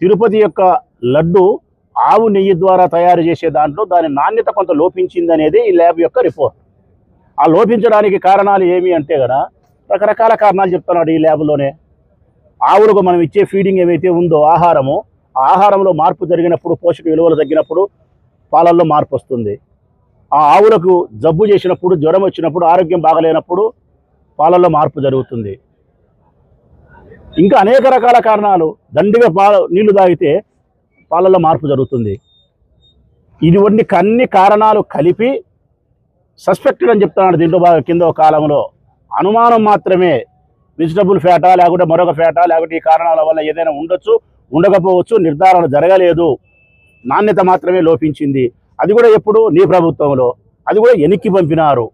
తిరుపతి యొక్క లడ్డు ఆవు నెయ్యి ద్వారా తయారు చేసే దాంట్లో దాని నాణ్యత కొంత లోపించింది అనేది ఈ ల్యాబ్ యొక్క రిపోర్ట్. ఆ లోపించడానికి కారణాలు ఏమి అంటే కదా రకరకాల కారణాలు చెప్తున్నాడు ఈ ల్యాబ్లోనే. ఆవులకు మనం ఇచ్చే ఫీడింగ్ ఏవైతే ఉందో ఆహారము ఆహారంలో మార్పు జరిగినప్పుడు పోషక విలువలు తగ్గినప్పుడు పాలల్లో మార్పు వస్తుంది. ఆ ఆవులకు జబ్బు చేసినప్పుడు జ్వరం వచ్చినప్పుడు ఆరోగ్యం బాగలేనప్పుడు పాలల్లో మార్పు జరుగుతుంది. ఇంకా అనేక రకాల కారణాలు. దండిగా పాల నీళ్ళు తాగితే పాలల్లో మార్పు జరుగుతుంది. ఇటువంటి అన్ని కారణాలు కలిపి సస్పెక్టెడ్ అని చెప్తున్నాడు దీంట్లో బాగా కింద కాలంలో. అనుమానం మాత్రమే వెజిటబుల్ ఫ్యాటా లేకుంటే మరొక ఫ్యాటా లేకుంటే ఈ కారణాల వల్ల ఏదైనా ఉండొచ్చు ఉండకపోవచ్చు నిర్ధారణ జరగలేదు. నాణ్యత మాత్రమే లోపించింది. అది కూడా ఎప్పుడు? నీ ప్రభుత్వంలో. అది కూడా ఎనిక్కి పంపినారు.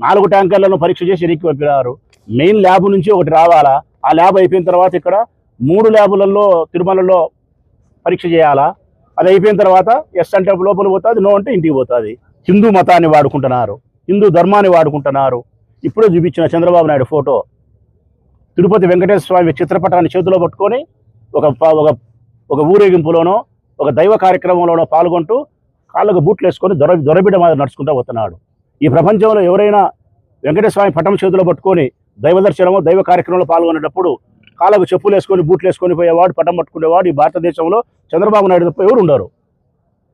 నాలుగు ట్యాంకర్లను పరీక్ష చేసి ఎనిక్కి పంపినారు. మెయిన్ ల్యాబ్ నుంచి ఒకటి రావాలా? ఆ ల్యాబ్ అయిపోయిన తర్వాత ఇక్కడ మూడు ల్యాబులలో తిరుమలలో పరీక్ష చేయాలా? అది అయిపోయిన తర్వాత ఎస్ అంటే లోపల పోతుంది నో అంటే ఇంటికి పోతుంది. హిందూ మతాన్ని వాడుకుంటున్నారు. హిందూ ధర్మాన్ని వాడుకుంటున్నారు. ఇప్పుడే చూపించిన చంద్రబాబు నాయుడు ఫోటో. తిరుపతి వెంకటేశ్వర స్వామి చిత్రపటాన్ని చేతిలో పట్టుకొని ఒక ప- ఒక ఒక ఊరేగింపులోనో ఒక దైవ కార్యక్రమంలోనో పాల్గొంటూ కాళ్ళకు బూట్లు వేసుకొని దొర దొరబిడ మాదిరి నడుచుకుంటూ పోతున్నాడు. ఈ ప్రపంచంలో ఎవరైనా వెంకటేశ్వర స్వామి పటం చేతిలో పట్టుకొని దైవ దర్శనము దైవ కార్యక్రమంలో పాల్గొనేటప్పుడు కాళ్ళకు చెప్పులు వేసుకొని బూట్లు వేసుకొని పోయేవాడు పటం పట్టుకునేవాడు ఈ భారతదేశంలో చంద్రబాబు నాయుడు తప్ప ఎవరు ఉండరు.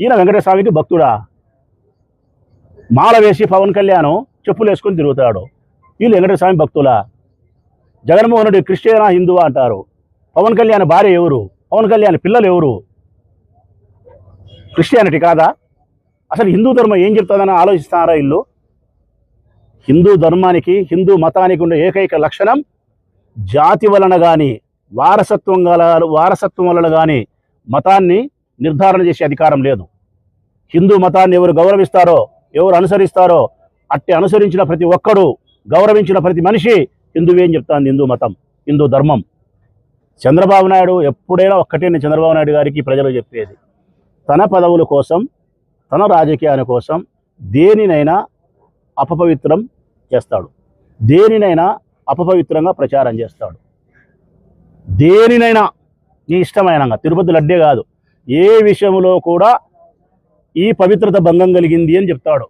ఈయన వెంకటేశ్వర స్వామికి భక్తుడా? మాల వేసి పవన్ కళ్యాణ్ చెప్పులు వేసుకొని తిరుగుతాడు. వీళ్ళు వెంకటేశ్వర స్వామి భక్తులా? జగన్మోహన్ రెడ్డి క్రిస్టియనా హిందువా అంటారు. పవన్ కళ్యాణ్ భార్య ఎవరు? పవన్ కళ్యాణ్ పిల్లలు ఎవరు? క్రిస్టియానిటీ కాదా? అసలు హిందూ ధర్మం ఏం చెప్తుందని ఆలోచిస్తున్నారా ఇల్లు హిందూ ధర్మానికి హిందూ మతానికి ఉండే ఏకైక లక్షణం జాతి వలన కానీ వారసత్వం గల వారసత్వం వలన కానీ మతాన్ని నిర్ధారణ చేసే అధికారం లేదు. హిందూ మతాన్ని ఎవరు గౌరవిస్తారో ఎవరు అనుసరిస్తారో అట్టి అనుసరించిన ప్రతి ఒక్కడు గౌరవించిన ప్రతి మనిషి హిందువే అని చెప్తాను హిందూ మతం హిందూ ధర్మం. చంద్రబాబు నాయుడు ఎప్పుడైనా ఒక్కటే నేను చంద్రబాబు నాయుడు గారికి ప్రజలు చెప్పేది. తన పదవుల కోసం తన రాజకీయాల కోసం దేనినైనా అపపవిత్రం చేస్తాడు. దేనినైనా అపపవిత్రంగా ప్రచారం చేస్తాడు. దేనినైనా నీ ఇష్టమైన తిరుపతి లడ్డే కాదు ఏ విషయంలో కూడా ఈ పవిత్రత భంగం కలిగింది అని చెప్తాడు.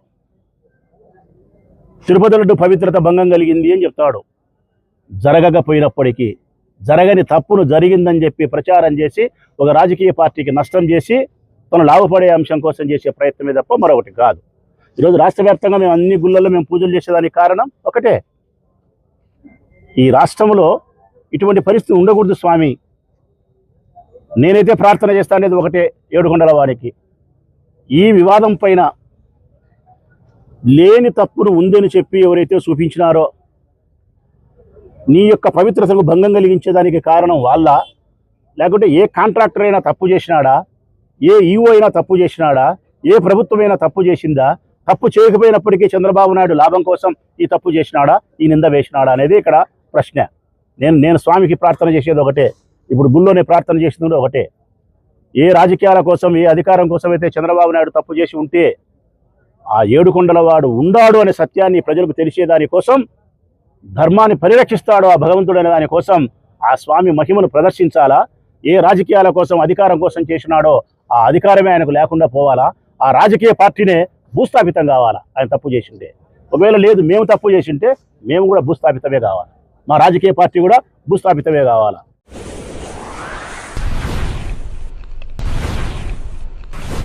తిరుపతి లడ్డు పవిత్రత భంగం కలిగింది అని చెప్తాడు. జరగకపోయినప్పటికీ జరగని తప్పును జరిగిందని చెప్పి ప్రచారం చేసి ఒక రాజకీయ పార్టీకి నష్టం చేసి తను లాభపడే అంశం కోసం చేసే ప్రయత్నమే తప్ప మరొకటి కాదు. ఈరోజు రాష్ట్ర వ్యాప్తంగా మేము అన్ని గుళ్ళల్లో మేము పూజలు చేసేదానికి కారణం ఒకటే. ఈ రాష్ట్రంలో ఇటువంటి పరిస్థితి ఉండకూడదు స్వామి. నేనైతే ప్రార్థన చేస్తా అనేది ఒకటే ఏడుకొండల వారికి. ఈ వివాదం పైన లేని తప్పును ఉందని చెప్పి ఎవరైతే చూపించినారో నీ యొక్క పవిత్రతకు భంగం కలిగించేదానికి కారణం వాళ్ళ. లేకుంటే ఏ కాంట్రాక్టర్ అయినా తప్పు చేసినాడా? ఏ ఈఓ అయినా తప్పు చేసినాడా? ఏ ప్రభుత్వమైనా తప్పు చేసిందా? తప్పు చేయకపోయినప్పటికీ చంద్రబాబు నాయుడు లాభం కోసం ఈ తప్పు చేసినాడా? ఈ నింద వేసినాడా అనేది ఇక్కడ ప్రశ్న. నేను నేను స్వామికి ప్రార్థన చేసేది ఒకటే. ఇప్పుడు గుళ్ళోనే ప్రార్థన చేసింది ఒకటే. ఏ రాజకీయాల కోసం ఏ అధికారం కోసం అయితే చంద్రబాబు నాయుడు తప్పు చేసి ఉంటే ఆ ఏడుకొండల వాడు ఉండాడు అనే సత్యాన్ని ప్రజలకు తెలిసేదాని కోసం ధర్మాన్ని పరిరక్షిస్తాడో ఆ భగవంతుడైన దాని దానికోసం ఆ స్వామి మహిమను ప్రదర్శించాలా? ఏ రాజకీయాల కోసం అధికారం కోసం చేసినాడో ఆ అధికారమే ఆయనకు లేకుండా పోవాలా? ఆ రాజకీయ పార్టీనే భూస్థాపితం కావాలా? ఆయన తప్పు చేసింటే. ఒకవేళ లేదు మేము తప్పు చేసింటే మేము కూడా భూస్థాపితమే కావాలి. మా రాజకీయ పార్టీ కూడా భూస్థాపితమే కావాలా.